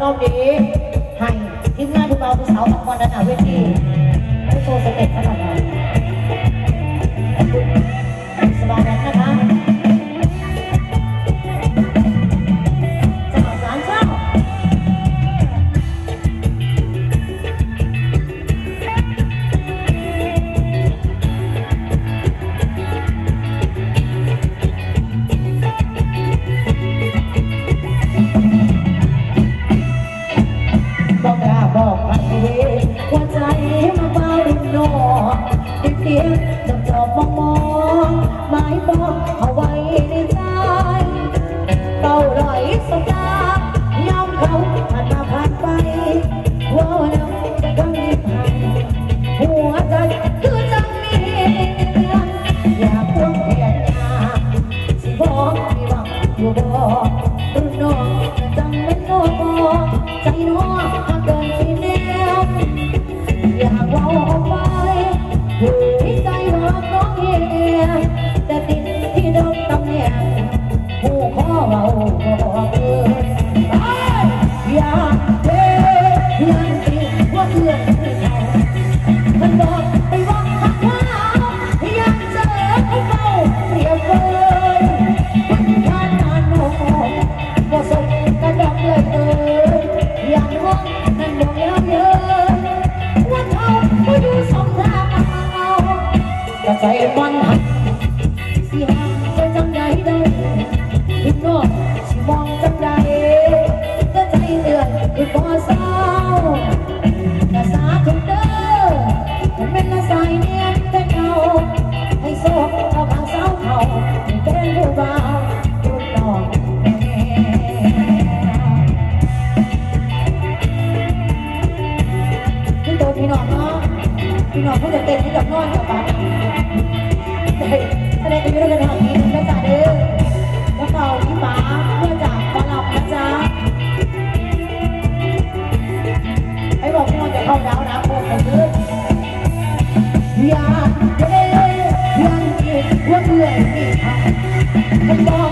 รอบนี้ให้ทีมงานทุกเบาดูสาวของบอลระดับเวทีไม่โชว์สเต็ปขนาดนั้น porradaria. Tá? ดอกนอนกับบ้านแสดงกันอยู่ด้วยกันแบนะจ๊ะเด้อแล้วเป่าพี่ป๋าเพื่อจากตอนหลับนะจ๊ะไอ้บอกพี่นจะเข้าดาวนะโคตรเลยอ่าเด้อยังอีว่าเมื่อยนี่ค่บอก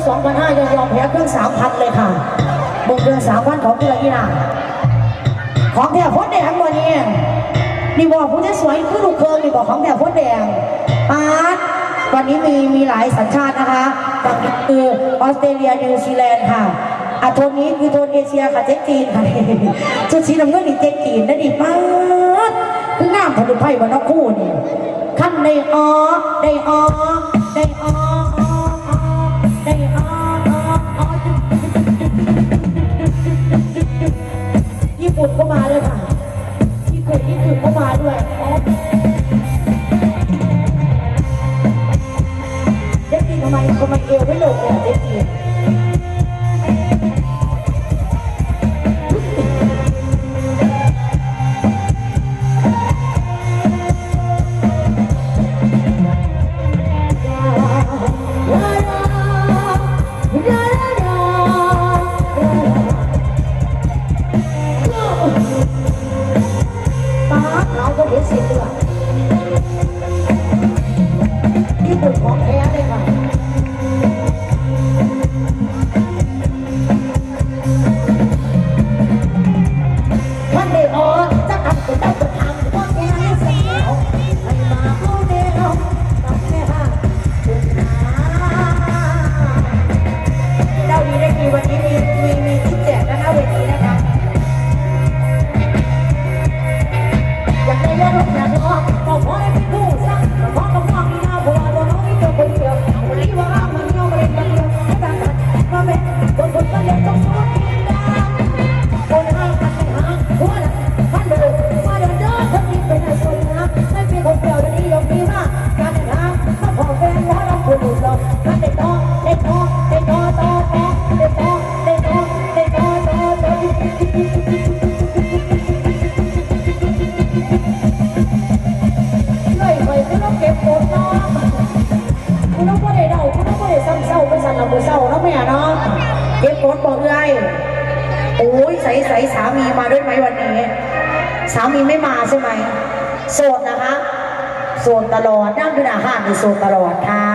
ื่องสองพันห้ายัยอมแพ้เครื่องสามพันเลยค่ะบนเครื่องสามพันของที่ละอีนาของแถบพ้นแดงวันนี้นี่บอกผู้จะสวยคือลูกเคิงนี่บอกของแถบพ้นแดงปาร์ตวันนี้มีมีหลายสัญชาตินะคะต่างคือออสเตรเลียนิวซีแลนด์ค่ะอะโทนนี้คือโทนเอเชียค่ะเจ๊จีนค่ะชุดสีน้ำเงินนี่เจ๊จีนนะดิมาร์ตคืองามผลิตภัวันนอกคู่นี่ขั้นได้ออได้ออได้ออ ญี่ปุ่นก็มาเลยค่ะ ญี่ปุ่นญี่ปุ่นก็มาด้วยเด็กกินทำไมทำไมเอวไม่หลบเนี่ยเด็กกิน สามีไม่มาใช่ไหมโสดนะคะ โสดตลอดนั่งดูอาหารใโสดตลอดค่ะ